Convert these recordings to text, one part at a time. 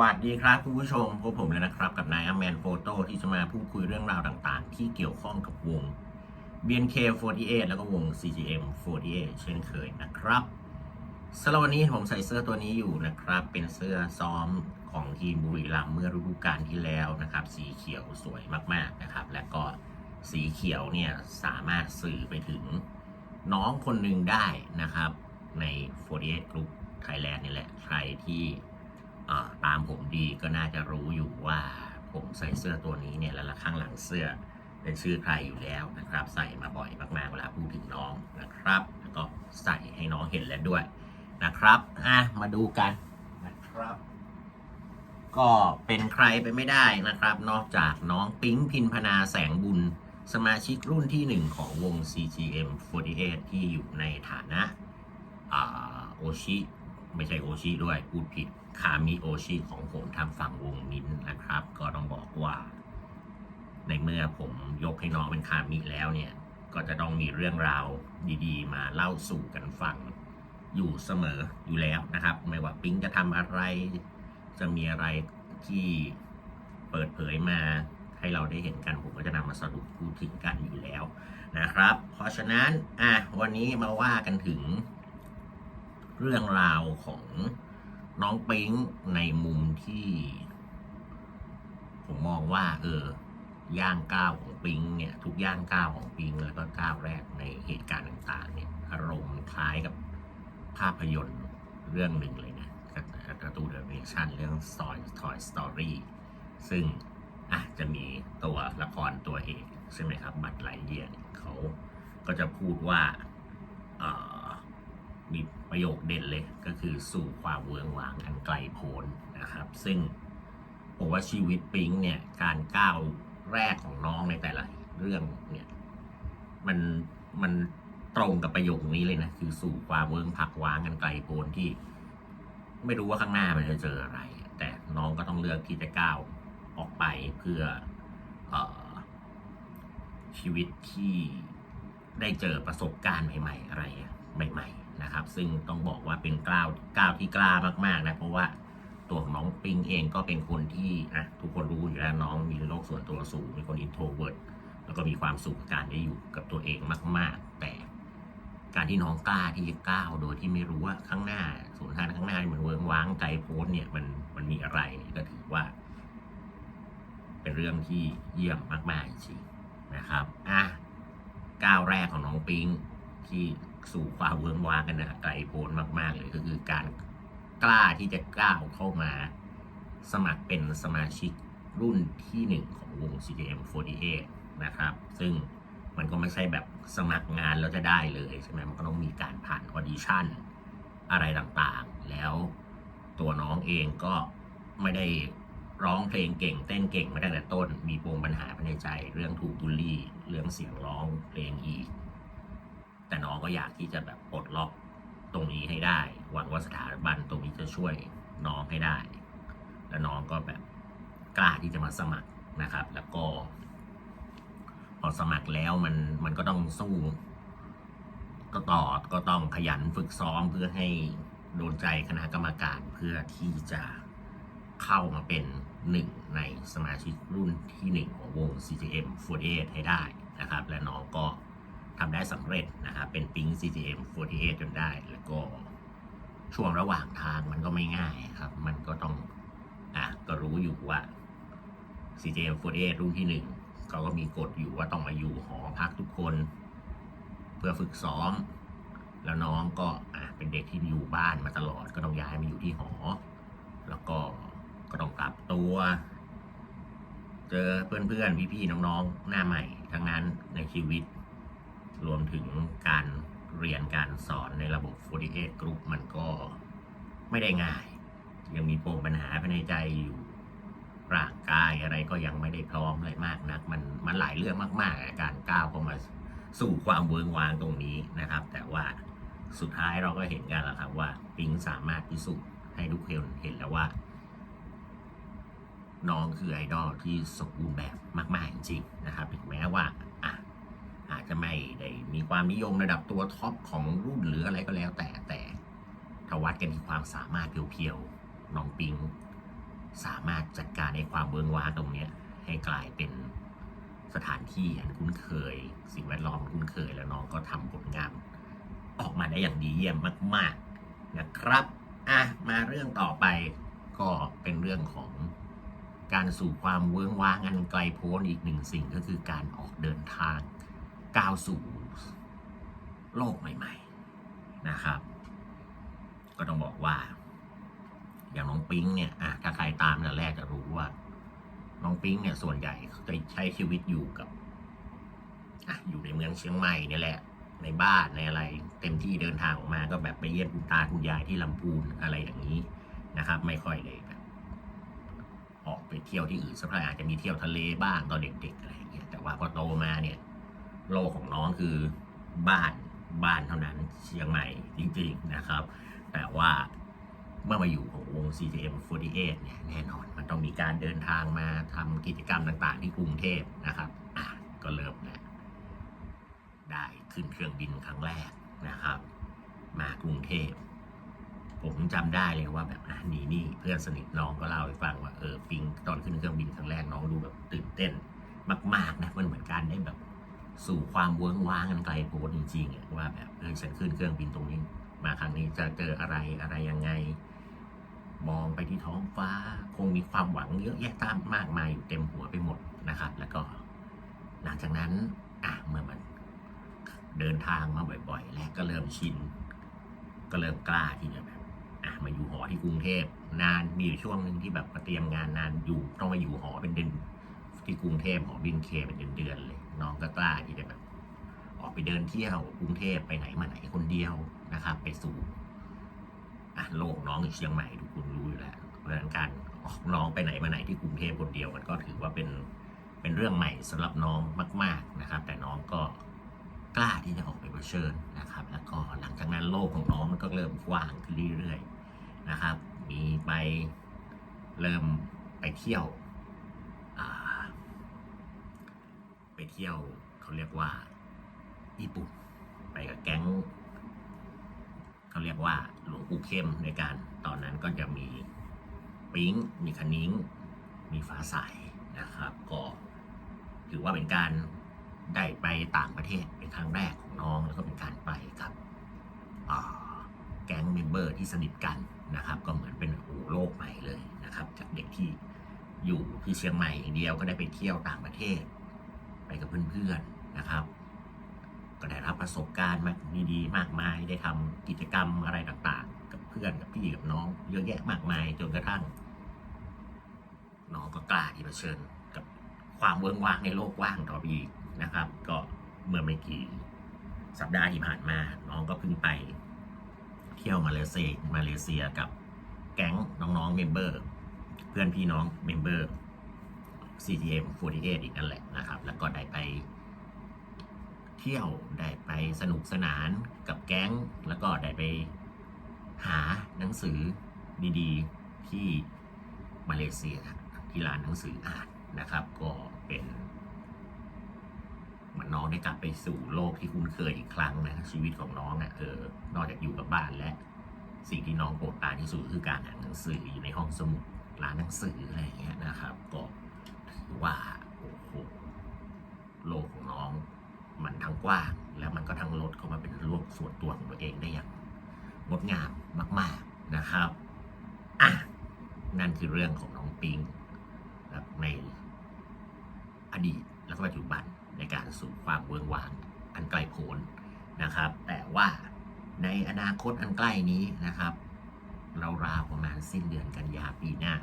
วัสดีครับคุณผู้ชมพบผมเลยนะครับ กับนายอแมนโฟโต้ที่จะมาพูดคุยเรื่องราวต่างๆ ที่เกี่ยวข้องกับวง BNK48 แล้วก็วง CGM48 เช่นเคยนะครับสำหรับวันนี้ผมใส่เสื้อตัวนี้อยู่นะครับ เป็นเสื้อซ้อมของทีมบุรีรัมย์เมื่อฤดูกาลที่แล้วนะครับ สีเขียวสวยมากๆนะครับ และก็สีเขียวเนี่ยสามารถสื่อไปถึงน้องคนหนึ่งได้นะครับใน 48 Group Thailand นี่แหละใครที่ ตามผมดีก็น่าจะรู้อยู่ว่าผมใส่เสื้อตัวนี้เนี่ยแล้วข้างหลังเสื้อเป็นชื่อใครอยู่แล้วนะครับ ใส่มาบ่อยมากๆเวลาพูดถึงน้องนะครับ แล้วก็ใส่ให้น้องเห็นแล้วด้วยนะครับอะมาดูกันนะครับ ก็เป็นใครไปไม่ได้นะครับ นอกจากน้องปิ๊งพินพนาแสงบุญ สมาชิกรุ่นที่หนึ่งของวง CGM48 ที่อยู่ในฐานะอ่าโอชิ ไม่ใช่โอชิด้วยพูดผิดคามิโอชิของผมทางฝั่งวงมินนะครับ ก็ต้องบอกว่า ในเมื่อผมยกให้น้องเป็นคามิแล้วเนี่ย ก็จะต้องมีเรื่องราวดีๆ มาเล่าสู่กันฟังอยู่เสมออยู่แล้วนะครับ ไม่ว่าปิ๊งจะทำอะไร จะมีอะไรที่เปิดเผยมาให้เราได้เห็นกันผมก็จะนำมาสรุปพูดถึงกันอยู่แล้วนะครับ เพราะฉะนั้นอะวันนี้มาว่ากันถึง เรื่องราวของน้องปิ๊งในมุมที่ ผมมองว่า เออย่างก้าวของปิงเนี่ย ทุกย่างก้าวของปิงแล้วก็ก้าวแรกในเหตุการณ์ต่าง ๆ เนี่ยอารมณ์คล้ายกับภาพยนตร์เรื่องหนึ่งเลยนะการ์ตูนแอนิเมชันเรื่อง Toy Toy Story ซึ่งอะจะมีตัวละครตัวเอกใช่ไหมครับ บัตรไลเยียร์เนี่ยเขาก็จะพูดว่าเออ มีประโยคเด่นเลยก็คือสู่ความเวืองหวางอันไกลโพ้นนะครับ ซึ่งผมว่าชีวิตปิงเนี่ยการก้าวแรกของน้องในแต่ละเรื่องเนี่ยมันมันตรงกับประโยคนี้เลยนะคือสู่ความเวิงผักว้างกันไกลโพ้นที่ ไม่รู้ว่าข้างหน้ามันจะเจออะไร แต่น้องก็ต้องเลือกที่จะก้าวออกไปเพื่อเออชีวิตที่ได้เจอประสบการณ์ใหม่ ๆ อะไรใหม่ ๆ นะครับ ซึ่งต้องบอกว่าเป็นกล้าวกล้าวที่กล้ามากๆนะเพราะว่าตัวของน้องปิงเองก็เป็นคนที่อะทุกคนรู้อยู่แล้วน้องมีโลกส่วนตัวสูงเป็นคนอินโทรเวิร์ดแล้วก็มีความสุขกับการได้อยู่กับตัวเองมาก ๆ แต่การที่น้องกล้าที่จะก้าวโดยที่ไม่รู้ว่าข้างหน้าส่วนทางข้างหน้ามันเวิงว้างไกลโพ้นเนี่ยมันมันมีอะไรเนี่ยก็ถือว่า เป็นเรื่องที่เยี่ยมมากๆจริงนะครับอะก้าวแรกของน้องปิงที่ สู่ความเวิงวางกันนะไกลโพ้นมาก ๆ เลยก็คือการกล้าที่จะก้าวเข้ามาสมัครเป็นสมาชิกรุ่นที่หนึ่งของวง CGM48 นะครับ ซึ่งมันก็ไม่ใช่แบบสมัครงานแล้วจะได้เลยใช่ไหมมันก็ต้องมีการผ่านออดิชั่นอะไรต่างๆ แล้วตัวน้องเองก็ไม่ได้ร้องเพลงเก่ง เต้นเก่งมาตั้งแต่ต้น มีปมปัญหาภายในใจ เรื่องถูกบูลลี่ เรื่องเสียงร้องเพลงอีก แต่น้องก็อยากที่จะแบบปลดล็อกตรงนี้ให้ได้ หวังว่าสถาบันตรงนี้จะช่วยน้องให้ได้ แล้วน้องก็แบบกล้าที่จะมาสมัครนะครับ แล้วก็พอสมัครแล้วมันมันก็ต้องสู้ ก็ต่อก็ต้องขยันฝึกซ้อมเพื่อให้โดนใจคณะกรรมการเพื่อที่จะเข้ามาเป็นหนึ่งในสมาชิกรุ่นที่หนึ่งของวง CGM 48 ให้ได้นะครับ และน้องก็ ทำได้สำเร็จนะครับเป็นปิง CGM 48จนได้ แล้วก็ช่วงระหว่างทางมันก็ไม่ง่ายครับ มันก็ต้องอะก็รู้อยู่ว่า CJM 48รุ่นที่หนึ่งเขาก็มีกฎอยู่ว่าต้องมาอยู่หอพักทุกคน เพื่อฝึกซ้อม แล้วน้องก็อะเป็นเด็กที่อยู่บ้านมาตลอด ก็ต้องย้ายมาอยู่ที่หอ แล้วก็ก็ต้องปรับตัว เจอเพื่อนๆพี่ๆน้องๆหน้าใหม่ทั้งนั้นในชีวิต รวมถึงการเรียนการสอนในระบบ 48 Group มันก็ไม่ได้ง่าย ยังมีปมปัญหาภายในใจอยู่ร่างกายอะไรก็ยังไม่ได้พร้อมอะไรมากนัก มันมันหลายเรื่องมากๆการก้าวเข้ามาสู่ความเวิงวางตรงนี้นะครับ แต่ว่าสุดท้ายเราก็เห็นกันแล้วครับว่าปิงสามารถพิสูจน์ให้ทุกคนเห็นแล้วว่า น้องคือไอดอลที่สมบูรณ์แบบมาก ๆ จริงๆนะครับถึงแม้ว่า อาจจะไม่ได้มีความนิยมระดับตัวท็อปของรุ่นหรืออะไรก็แล้วแต่แต่ถ้าวัดกันที่ความสามารถเพียวๆน้องปิง สามารถจัดการในความเวิงว้างตรงเนี้ยให้กลายเป็นสถานที่อันคุ้นเคย สิ่งแวดล้อมคุ้นเคยแล้วน้องก็ทำผลงานออกมาได้อย่างดีเยี่ยมมาก ๆนะครับอะมาเรื่องต่อไปก็เป็นเรื่องของการสู่ความเวิ้งว้างอันไกลโพ้นอีกหนึ่งสิ่งก็คือการออกเดินทาง ก้าวสู่โลกใหม่ๆนะครับ ก็ต้องบอกว่า อย่างน้องปิ๊งเนี่ยอะถ้าใครตามแต่แรกจะรู้ว่า น้องปิ๊งเนี่ยส่วนใหญ่จะใช้ชีวิตอยู่กับอะอยู่ในเมืองเชียงใหม่เนี่ยแหละ ในบ้านในอะไร เต็มที่เดินทางออกมาก็แบบไปเยี่ยมคุณตาคุณยายที่ลำพูนอะไรอย่างนี้นะครับ ไม่ค่อยเลยแบบออกไปเที่ยวที่อื่นสักเท่าไหร่อาจจะมีเที่ยวทะเลบ้างตอนเด็กๆอะไรอย่างเงี้ยแต่ว่าพอโตมาเนี่ย โลกของน้องคือบ้านบ้านเท่านั้นเชียงใหม่จริงๆนะครับ แต่ว่าเมื่อมาอยู่ของวง CGM48 เนี่ยแน่นอนมันต้องมีการเดินทางมาทำกิจกรรมต่างๆ ที่กรุงเทพนะครับอะก็เริ่มแล้วได้ขึ้นเครื่องบินครั้งแรกนะครับ มากรุงเทพผมจำได้เลยว่าแบบอะนี่นี่เพื่อนสนิทน้องก็เล่าให้ฟังว่าเออปิงตอนขึ้นเครื่องบินครั้งแรกน้องดูแบบตื่นเต้น มาก ๆนะมันเหมือนการได้แบบ สู่ความเวิ้งว้างกันไกลโพ้นจริงๆอะว่าแบบเออฉันขึ้นเครื่องบินตรงนี้มาครั้งนี้จะเจออะไรอะไรยังไง มองไปที่ท้องฟ้า คงมีความหวังเยอะแยะตามมากมายอยู่เต็มหัวไปหมดนะครับ แล้วก็ หลังจากนั้นอะเมื่อมันเดินทางมาบ่อย ๆ แล้วก็เริ่มชิน ก็เริ่มกล้าที่จะแบบอะมาอยู่หอที่กรุงเทพนานมีอยู่ช่วงหนึ่งที่แบบมาเตรียมงานนานอยู่ต้องมาอยู่หอเป็นเดือนที่กรุงเทพหอบินเคเป็นเดือนๆเลย น้องก็กล้าที่จะแบบออกไปเดินเที่ยวกรุงเทพไปไหนมาไหนคนเดียวนะครับ ไปสู่อะโลกน้องอยู่เชียงใหม่ทุกคนรู้อยู่แล้วเพราะฉะนั้นการออกน้องไปไหนมาไหนที่กรุงเทพคนเดียวมันก็ถือว่าเป็นเป็นเรื่องใหม่สำหรับน้องมาก ๆนะครับ แต่น้องก็กล้าที่จะออกไปเผชิญนะครับ แล้วก็หลังจากนั้นโลกของน้องมันก็เริ่มกว้างขึ้นเรื่อยๆนะครับ มีไปเริ่มไปเที่ยวอ่า ไปเที่ยวเขาเรียกว่า ญี่ปุ่น ไปกับแก๊งเขาเรียกว่าหลวงปู่เข้มในการตอนนั้นก็จะมีปิ๊งมีคณิ้ง มีฟ้าใสนะครับ ก็ถือว่าเป็นการได้ไปต่างประเทศเป็นครั้งแรกของน้องแล้วก็เป็นการไปกับแก๊งเมมเบอร์ที่สนิทกันนะครับ ก็เหมือนเป็นโอ้โหโลกใหม่เลยนะครับ จากเด็กที่อยู่ที่เชียงใหม่อย่างเดียวก็ได้ไปเที่ยวต่างประเทศ ไปกับเพื่อนๆนะครับ ก็ได้รับประสบการณ์มาดีๆมากมายได้ทำกิจกรรมอะไรต่างๆ กับเพื่อนกับพี่กับน้อง เยอะแยะมากมายจนกระทั่ง น้องก็กล้าที่จะเชิญกับความเวิ้งว้างในโลกว้างต่อไปอีกนะครับ ก็เมื่อไม่กี่สัปดาห์ที่ผ่านมา น้องก็เพิ่งไป เที่ยวมาเลเซียมาเลเซียกับแก๊งน้องๆเมมเบอร์ เพื่อนพี่น้องเมมเบอร์ CTM 48อีกนั่นแหละนะครับ แล้วก็ได้ไปเที่ยวได้ไปสนุกสนานกับแก๊ง แล้วก็ได้ไปหาหนังสือดีๆที่มาเลเซียที่ร้านหนังสืออ่านนะครับ ก็เป็นเหมือนน้องได้กลับไปสู่โลกที่คุ้นเคยอีกครั้งนะชีวิตของน้องอะเออนอกจากอยู่กับบ้านและ สิ่งที่น้องโปรดปรานที่สุดคือการอ่านหนังสืออยู่ในห้องสมุดร้านหนังสืออะไรอย่างเงี้ยนะครับก็ ว่าโอ้โหโลกของน้อง มันทั้งกว้าง แล้วมันก็ทั้งลดเข้ามาเป็นโลกส่วนตัวของตัวเองได้อย่างงดงามมาก ๆนะครับอะนั่นคือเรื่องของน้องปิงในอดีตและก็ปัจจุบันในการสู่ความเวิงวางอันไกลโพ้นนะครับ แต่ว่าในอนาคตอันใกล้นี้นะครับ เราราวๆประมาณสิ้นเดือนกันยาปีหน้า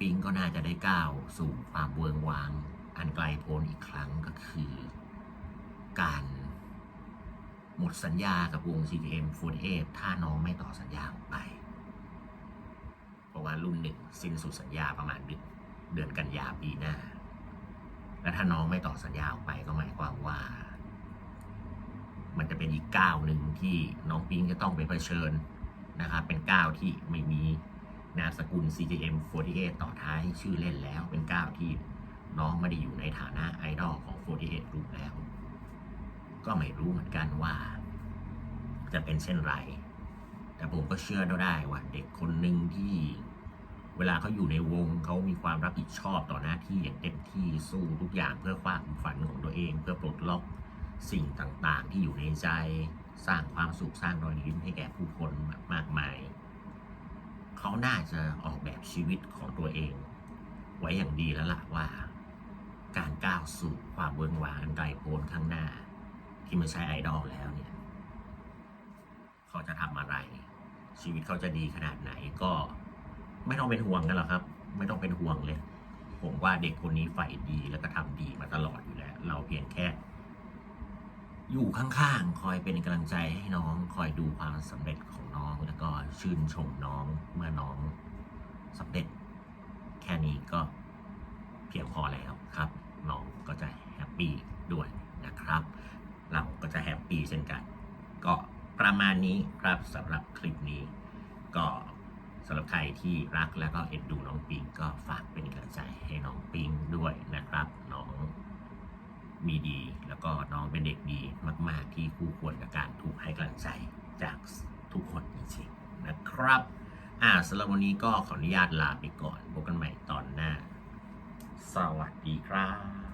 ปิงก็น่าจะได้ก้าวสู่ความเวิงวาง อันไกลโพ้นอีกครั้งก็คือ การหมดสัญญากับวง CTM48 ถ้าน้องไม่ต่อสัญญาออกไป เพราะว่ารุ่นหนึ่งสิ้นสุดสัญญาประมาณเดือนเดือนกันยาปีหน้า และถ้าน้องไม่ต่อสัญญาออกไปก็หมายความว่า มันจะเป็นอีกก้าวหนึ่งที่น้องปิงจะต้องไปเผชิญนะครับ เป็นก้าวที่ไม่มี นามสกุล CJM48 ต่อท้ายชื่อเล่นแล้วเป็นก้าวที่น้องไม่ได้อยู่ในฐานะไอดอลของ 48รูปแล้ว ก็ไม่รู้เหมือนกันว่า จะเป็นเช่นไร แต่ผมก็เชื่อได้ว่าเด็กคนหนึ่งที่เวลาเขาอยู่ในวงเขามีความรับผิดชอบต่อหน้าที่อย่างเต็มที่สู้ทุกอย่างเพื่อความฝันของตัวเอง เพื่อปลดล็อกสิ่งต่างๆ ที่อยู่ในใจ สร้างความสุขสร้างรอยยิ้มให้แก่ผู้คนมากมาย เขาน่าจะออกแบบชีวิตของตัวเอง ไว้อย่างดีแล้วล่ะว่า การก้าวสู่ความเวิ้งว้างอันไกลโพ้นข้างหน้า ที่ไม่ใช่ไอดอลแล้วเนี่ย เขาจะทำอะไร ชีวิตเขาจะดีขนาดไหนก็ไม่ต้องเป็นห่วงกันหรอกครับ ไม่ต้องเป็นห่วงเลย ผมว่าเด็กคนนี้ใฝ่ดีแล้วก็ทำดีมาตลอดอยู่แล้ว เราเพียงแค่ อยู่ข้างๆ คอยเป็นกำลังใจให้น้อง คอยดูความสำเร็จของน้อง แล้วก็ชื่นชมน้องเมื่อน้องสำเร็จ แค่นี้ก็เพียงพอแล้วครับ น้องก็จะแฮปปี้ด้วยนะครับ เราก็จะแฮปปี้เช่นกัน ก็ประมาณนี้ครับสำหรับคลิปนี้ ก็สำหรับใครที่รักแล้วก็เอ็นดูน้องปิงก็ฝากเป็นกำลังใจให้น้องปิงด้วยนะครับ มีดี แล้วก็น้องเป็นเด็กดีมาก ๆ ที่คู่ควรกับการถูกให้กำลังใจจากทุกคนจริงๆนะครับ อ่าสำหรับวันนี้ก็ขออนุญาตลาไปก่อนพบกันใหม่ตอนหน้า สวัสดีครับ